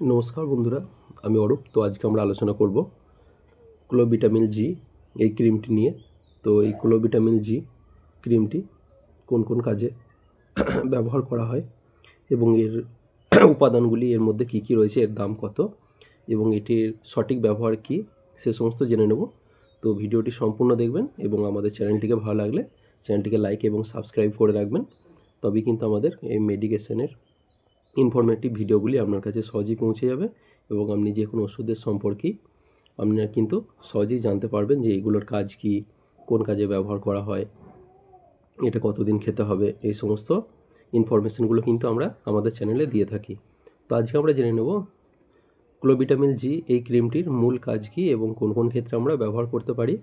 নমস্কার বন্ধুরা, আমি অরূপ। তো আজকে আমরা আলোচনা করব ক্লোভিটামিন জি, এই ক্রিমটি নিয়ে। তো এই ক্লোভিটামিন জি ক্রিমটি কোন কোন কাজে ব্যবহার করা হয় এবং এর উপাদানগুলি এর মধ্যে কী কী রয়েছে, এর দাম কত এবং এটির সঠিক ব্যবহার কী, সে সমস্ত জেনে নেব। তো ভিডিওটি সম্পূর্ণ দেখবেন এবং আমাদের চ্যানেলটিকে ভালো লাগলে চ্যানেলটিকে লাইক এবং সাবস্ক্রাইব করে রাখবেন। তবেই কিন্তু আমাদের এই মেডিকেশনের ইনফরমেটিভ ভিডিওগুলি আপনার কাছে সহজেই পৌঁছে যাবে এবং আপনি যে কোনো ওষুধের সম্পর্কেই আপনারা কিন্তু সহজেই জানতে পারবেন যে এগুলোর কাজ কি, কোন কাজে ব্যবহার করা হয়, এটা কতদিন খেতে হবে, এই সমস্ত ইনফরমেশনগুলো কিন্তু আমরা আমাদের চ্যানেলে দিয়ে থাকি। তো আজকে আমরা জেনে নেব ক্লোভিটামিন জি এই ক্রিমটির মূল কাজ কি এবং কোন কোন ক্ষেত্রে আমরা ব্যবহার করতে পারি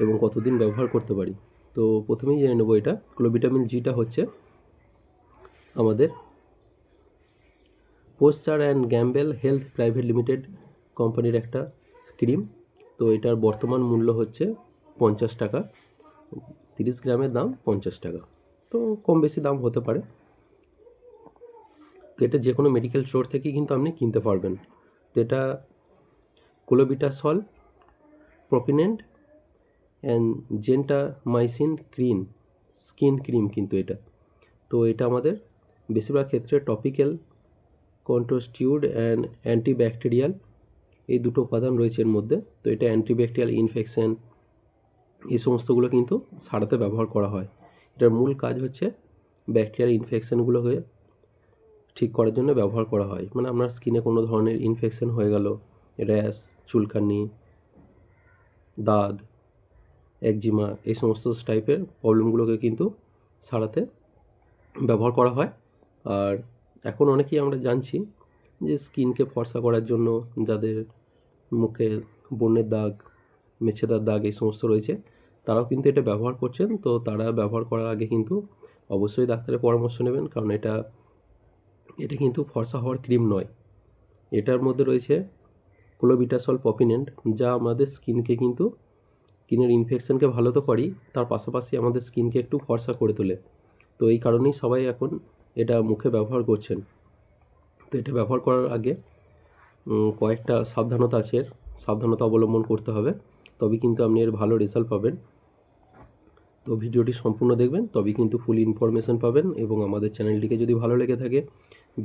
এবং কতদিন ব্যবহার করতে পারি। তো প্রথমেই জেনে নেব এটা ক্লোভিটামিন জিটা হচ্ছে আমাদের Procter and Gamble health private limited কোম্পানির একটা ক্রিম তো এটার বর্তমান মূল্য হচ্ছে পঞ্চাশ টাকা। তিরিশ গ্রামের দাম পঞ্চাশ টাকা। তো কম বেশি দাম হতে পারে। তো এটা যে কোনো মেডিকেল স্টোর থেকেই কিন্তু আপনি কিনতে পারবেন। তো এটা clobetasol propionate and gentamicin cream skin cream কিন্তু এটা। তো এটা আমাদের বেশিরভাগ ক্ষেত্রে টপিক্যাল কন্ট্রোস্টিউড অ্যান্ড অ্যান্টিব্যাকটেরিয়াল এই দুটো উপাদান রয়েছে এর মধ্যে। তো এটা অ্যান্টিব্যাকটেরিয়াল ইনফেকশন এই সমস্তগুলো কিন্তু সারাতে ব্যবহার করা হয়। এটার মূল কাজ হচ্ছে ব্যাকটেরিয়াল ইনফেকশনগুলো হয়ে ঠিক করার জন্য ব্যবহার করা হয়। মানে আপনার স্কিনে কোনো ধরনের ইনফেকশন হয়ে গেল র্যাশ চুলকানি, দাঁত একজিমা এই সমস্ত টাইপের প্রবলেমগুলোকে কিন্তু সারাতে ব্যবহার করা হয়। আর এখন অনেকেই আমরা জানছি যে স্কিনকে ফর্সা করার জন্য যাদের মুখে বন্যের দাগ, মেছেদার দাগ এই সমস্ত রয়েছে, তারাও কিন্তু এটা ব্যবহার করছেন। তো তারা ব্যবহার করার আগে কিন্তু অবশ্যই ডাক্তারের পরামর্শ নেবেন, কারণ এটা এটা কিন্তু ফর্সা হওয়ার ক্রিম নয়। এটার মধ্যে রয়েছে ক্লোবিটাসল পপিনেন্ট যা আমাদের স্কিনকে কিন্তু, স্কিনের ইনফেকশনকে ভালো তো করেই, তার পাশাপাশি আমাদের স্কিনকে একটু ফর্সা করে তোলে। তো এই কারণেই সবাই এখন এটা মুখে ব্যবহার করছেন। তো এটা ব্যবহার করার আগে কয়েকটা সাবধানতা আছে সাবধানতা অবলম্বন করতে হবে। তবে কিন্তু আপনি এর ভালো রেজাল্ট পাবেন। তো ভিডিওটি সম্পূর্ণ দেখবেন, তবেই কিন্তু ফুল ইনফরমেশন পাবেন এবং আমাদের চ্যানেলটিকে যদি ভালো লেগে থাকে,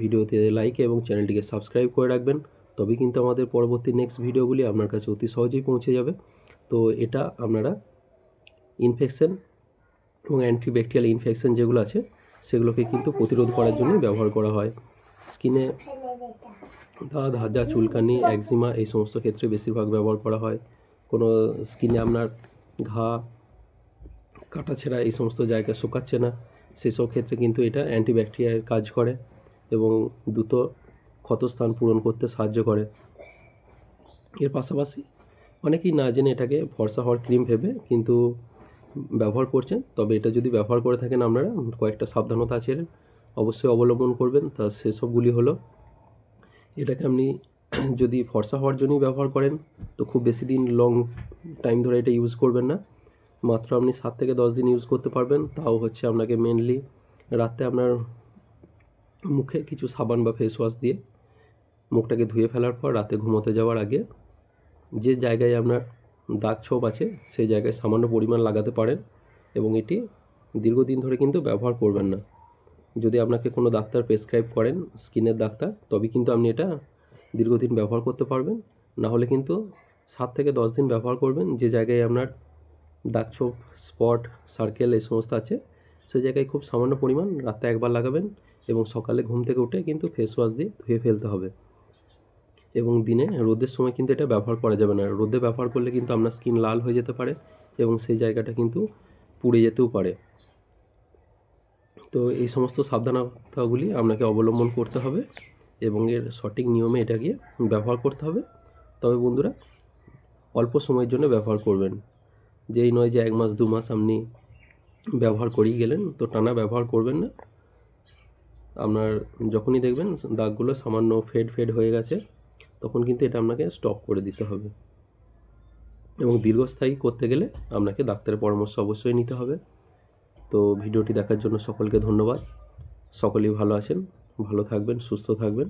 ভিডিওতে লাইক এবং চ্যানেলটিকে সাবস্ক্রাইব করে রাখবেন। তবেই কিন্তু আমাদের পরবর্তী নেক্সট ভিডিওগুলি আপনার কাছে অতি সহজেই পৌঁছে যাবে। তো এটা আপনারা ইনফেকশন এবং অ্যান্টিব্যাকটেরিয়াল ইনফেকশন যেগুলো আছে সেগুলোকে কিন্তু প্রতিরোধ করার জন্যই ব্যবহার করা হয়। স্কিনে দাঁত, হাজা, চুলকানি, একজিমা এই সমস্ত ক্ষেত্রে বেশিরভাগ ব্যবহার করা হয়। কোনো স্কিনে আপনার ঘা, কাটা ছেঁড়া এই সমস্ত জায়গা শুকাচ্ছে না। সেসব ক্ষেত্রে কিন্তু এটা অ্যান্টিব্যাকটেরিয়ার কাজ করে এবং দ্রুত ক্ষতস্থান পূরণ করতে সাহায্য করে। এর পাশাপাশি অনেকেই না জেনে এটাকে ফর্সা হওয়ার ক্রিম ভেবে কিন্তু ব্যবহার করছেন, তবে এটা যদি ব্যবহার করে থাকেন আপনারা, কয়েকটা সাবধানতা আছে অবশ্যই অবলম্বন করবেন, তা সেসবগুলি হলো, এটাকে আপনি যদি ফর্সা হওয়ার জন্যই ব্যবহার করেন, তো খুব বেশি দিন লং টাইম ধরে এটা ইউজ করবেন না। মাত্র আপনি সাত থেকে দশ দিন ইউজ করতে পারবেন, তাও হচ্ছে আপনাকে মেনলি রাতে আপনার মুখে কিছু সাবান বা ফেস ওয়াশ দিয়ে মুখটাকে ধুয়ে ফেলার পর রাতে ঘুমোতে যাওয়ার আগে যে জায়গায় আপনার দাগ ছোপ আছে, সেই জায়গায় সামান্য পরিমাণ লাগাতে পারেন এবং এটি দীর্ঘদিন ধরে কিন্তু ব্যবহার করবেন না। যদি আপনাকে কোনো ডাক্তার প্রেসক্রাইব করেন, স্কিনের ডাক্তার তবে কিন্তু আপনি এটা দীর্ঘদিন ব্যবহার করতে পারবেন। না হলে কিন্তু সাত থেকে দশ দিন ব্যবহার করবেন, যে জায়গায় আপনার দাগ ছোপ, স্পট, সার্কেল এই সমস্ত আছে, সে জায়গায় খুব সামান্য পরিমাণ রাতে একবার লাগাবেন এবং সকালে ঘুম থেকে উঠে কিন্তু ফেস ওয়াশ দিয়ে ধুয়ে ফেলতে হবে। এবং দিনে রোদের সময় কিন্তু এটা ব্যবহার করা যাবে না। রোদে ব্যবহার করলে কিন্তু আপনার স্কিন লাল হয়ে যেতে পারে এবং সেই জায়গাটা কিন্তু পুড়ে যেতেও পারে। তো এই সমস্ত সাবধানতাগুলি আপনাকে অবলম্বন করতে হবে এবং এর সঠিক নিয়মে এটাকে ব্যবহার করতে হবে। তবে বন্ধুরা, অল্প সময়ের জন্য ব্যবহার করবেন। যেই নয় যে এক মাস, দু মাস আপনি ব্যবহার করেই গেলেন, তো টানা ব্যবহার করবেন না। আপনার যখনই দেখবেন দাগগুলো সামান্য ফেড ফেড হয়ে গেছে তখন কিন্তু এটা আপনাকে স্টপ করে দিতে হবে। এবং দীর্ঘস্থায়ী করতে গেলে আপনাকে ডাক্তারের পরামর্শ অবশ্যই নিতে হবে। তো ভিডিওটি দেখার জন্য সকলকে ধন্যবাদ। সকলেই ভালো আছেন, ভালো থাকবেন, সুস্থ থাকবেন।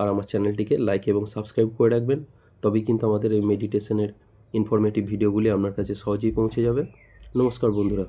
আর আমার চ্যানেলটিকে লাইক এবং সাবস্ক্রাইব করে রাখবেন। তবেই কিন্তু আমাদের এই মেডিটেশনের ইনফরমেটিভ ভিডিওগুলি আপনার কাছে সহজেই পৌঁছে যাবে। নমস্কার বন্ধুরা।